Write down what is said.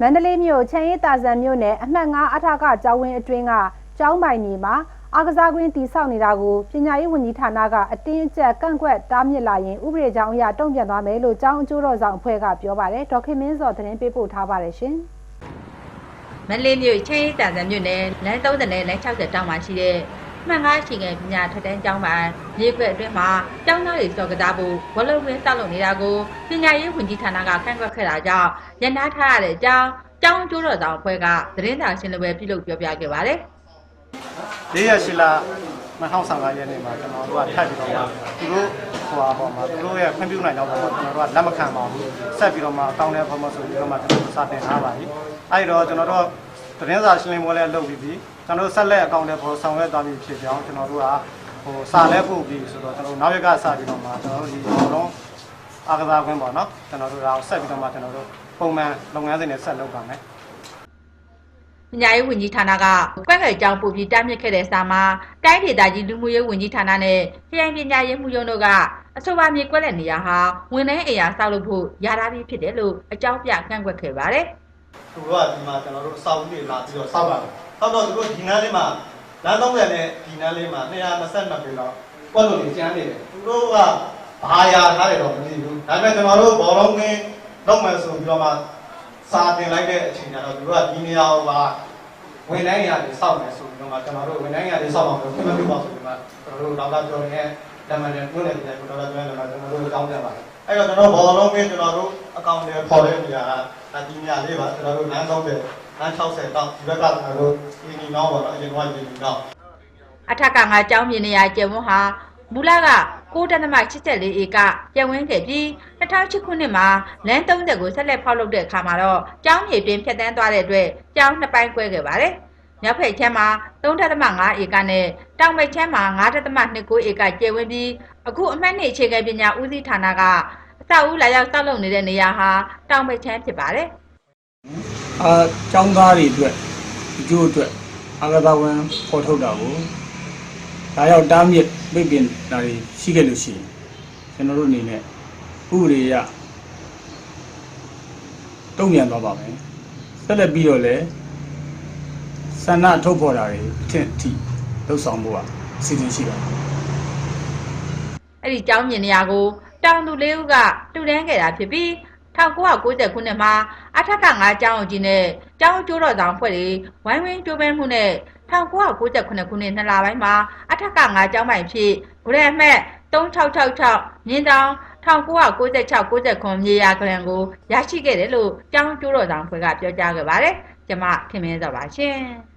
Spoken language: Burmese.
မန္တလေးမြို့ချမ်းရည်တာဇန်မြို့နယ်အမှတ်9အထကကျောင်းဝင်းအတွင်းကကျောင်းပိုင်နေမှာအားကစားကွင်းတည်ဆောက်နေတာကိုပညာရေးဝန်ကြီးဌာနကအတင်းအကျပ်ကန့်ကွက်တားမြစ်လာရင်ဥပဒေကြောင်းအရတုံ့ပြန်သွားမယ်လို့ကျောင်းအကျိုးတော်ဆောင်အဖွဲ့ကပြောပါတယ်ဒေါက်ခင်မင်းစောသတင်းပေးပို့ထားပါတယ်ရှင်မန္တလေးမြို့ချင်းတန်ဆန်မြို့နယ်လမ်း30နဲ့လမ်း60တောင်မှာရှိတဲ့ မှန်ကားရှိငယ်ပညာထက်တန်းကျောင်းပိုင်းမြေခွက်အတွင်းမှာကျောင်းသားတွေစော်ကစားဖို့ဝလုံးဝင်းစောက်လုပ်နေတာကိုပညာရေးဝန်ကြီးဌာနကကန့်ကွက်ခဲ့တာကြောင့်ရန်နာထားရတဲ့အကြောင်းကျောင်းကျိုးတော်ဆောင်အဖွဲ့ကသတင်းစာရှင်းလင်းပွဲပြုလုပ်ပြောပြခဲ့ပါတယ်၄ရက်ရှိလာ2015ရက်နေ့မှာကျွန်တော်တို့ကထပ်ပြီးတော့မှသူတို့ဟိုဟာပေါ်မှာသူတို့ရဲ့ခွင့်ပြုနိုင်တော့ပေါ်မှာကျွန်တော်တို့ကလက်မခံပါဘူးဆက်ပြီးတော့မှတောင်းတဲ့ပေါ်မှာဆိုပြီးတော့မှကျွန်တော်တို့စတင်ထားပါပြီအဲဒီတော့ကျွန်တော်တို့သတင်းစာရှင်းလင်းပွဲလည်းလုပ်ပြီးပြီ ကျွန်တော်တို့ဆက်လက်အကောင့်တွေပေါ်ဆောင်ရွက်သွားပြီဖြစ်ကြောင်းကျွန်တော်တို့ကဟိုစာလဲပို့ပြီးဆိုတော့ကျွန်တော်တို့နောက်ရက်ကစပြီးတော့မှကျွန်တော်တို့ဒီဘောလုံးအားကစားခွင့်ပေါ့နော်ကျွန်တော်တို့ကဆက်ပြီးတော့မှကျွန်တော်တို့ပုံမှန်လုပ်ငန်းစဉ်တွေဆက်လုပ်ပါမယ်ပညာရေးဝန်ကြီးဌာနကကွက်ခွဲကျောင်းပို့ပြီးတားမြစ်ခဲ့တဲ့စာမှာတိုင်းဒေသကြီးလူမှုရေးဝန်ကြီးဌာနနဲ့ခရိုင်ပညာရေးမှုရုံးတို့ကအဆိုပါမြေကွက်လက်နေရာဟာဝန်ထမ်းအိမ်ယာဆောက်လုပ်ဖို့ရထားပြီးဖြစ်တယ်လို့အကြောင်းပြကန့်ကွက်ခဲ့ပါတယ် သူတို့ကဒီမှာကျွန်တော်တို့အစာအုပ်တွေလာပြီးတော့စောက်ပါတယ်။စောက်တော့သူတို့ဒီနန်းလေးမှာလမ်း30နဲ့ဒီနန်းလေးမှာ222ပေလောက်ကွက်လို့နေကျန်းနေတယ်။သူတို့ကဘာယာထားတယ်တော့မသိဘူး။ဒါပေမဲ့ကျွန်တော်တို့ဘောလုံးကင်းလုပ်မယ်ဆိုပြီးတော့မှစာတင်လိုက်တဲ့အချိန်ကျတော့သူတို့ကဒီနေရာကိုပါဝင်တိုင်းနေရာတွေစောက်မယ်ဆိုပြီးတော့မှကျွန်တော်တို့ဝင်တိုင်းနေရာတွေစောက်အောင်လို့ပြန်ပြပါဆိုပြီးမှကျွန်တော်တို့ဒေါက်တာကျော်နေတဲ့လက်မှတ်နဲ့တွန်းနေတယ်ဒေါက်တာကျော်ရဲ့လက်မှတ်ကျွန်တော်တို့တောင်းပြပါတယ်။ အဲ့တော့ကျွန်တော်ဘောလုံးကင်းကျွန်တော်တို့အကောင့်တွေပေါ်တဲ့နေရာကဒီနေရာလေးပါကျွန်တော်တို့လမ်း30လမ်း60တောက်ဒီဘက်ကကျွန်တော်တို့ဒီနီနောင်းပါတော့အရင်ကဒီနီနောင်းအထက်ကငါကျောင်းမြေနေရာကျယ်ဝန်းဟာမူလက9.84ဧကကျယ်ဝန်းခဲ့ပြီး2008ခုနှစ်မှာလမ်း30ကိုဆက်လက်ဖောက်လုပ်တဲ့အခါမှာတော့ကျောင်းမြေတွင်ဖြတ်တန်းသွားတဲ့အတွက်ကျောင်းနှစ်ပိုင်းကွဲခဲ့ပါတယ်။ မြောက်ဖက်ချမ်းမှာ3.5ဧကနဲ့တောင်ဘက်ချမ်းမှာ9.29ဧကကျယ်ဝန်းပြီးအခုအမှတ်နှစ်အခြေခံပညာဦးစီးဌာနကအဆောက်အဦလာရောက်စောက်လုပ်နေတဲ့နေရာဟာတောင်ဘက်ချမ်းဖြစ်ပါတယ်။အာចောင်းသားတွေအတွက်အကျိုးအတွက်အာကစားဝန်ပေါ်ထုတ်တာကိုဒါရောက်တားမြစ်ပြပင်တာတွေရှိခဲ့လို့ရှိရင်ကျွန်တော်တို့အနေနဲ့ဥပဒေရတုံ့ပြန်သွားပါမယ်ဆက်လက်ပြီးတော့လည်း ဆန္ဒထုတ်ဖော်တာတွေအထင်အထိလှုပ်ဆောင်ဖို့အစီအစဉ်ရှိပါတယ်အဲ့ဒီကျောင်းမြင်နေရာကိုတောင်သူလေးဦးကတူတန်းခဲ့တာဖြစ်ပြီး1990ခုနှစ်မှာအထက်က9ကျောင်းအကြီးနဲ့ကျောင်းကျိုးတော်ဆောင်ဖွဲ့တွေဝိုင်းဝန်းကျိုးပန်းမှုနဲ့1998ခုနှစ်နှစ်လပိုင်းမှာအထက်က9ကျောင်းပိုင်ဖြစ်ဂရန်မှတ်3666မြင်းတောင်1996 69မြေယာဂရန်ကိုရရှိခဲ့တယ်လို့ကျောင်းကျိုးတော်ဆောင်ဖွဲ့ကပြောကြားခဲ့ပါတယ်။ကျွန်မခင်မင်းစောပါရှင်။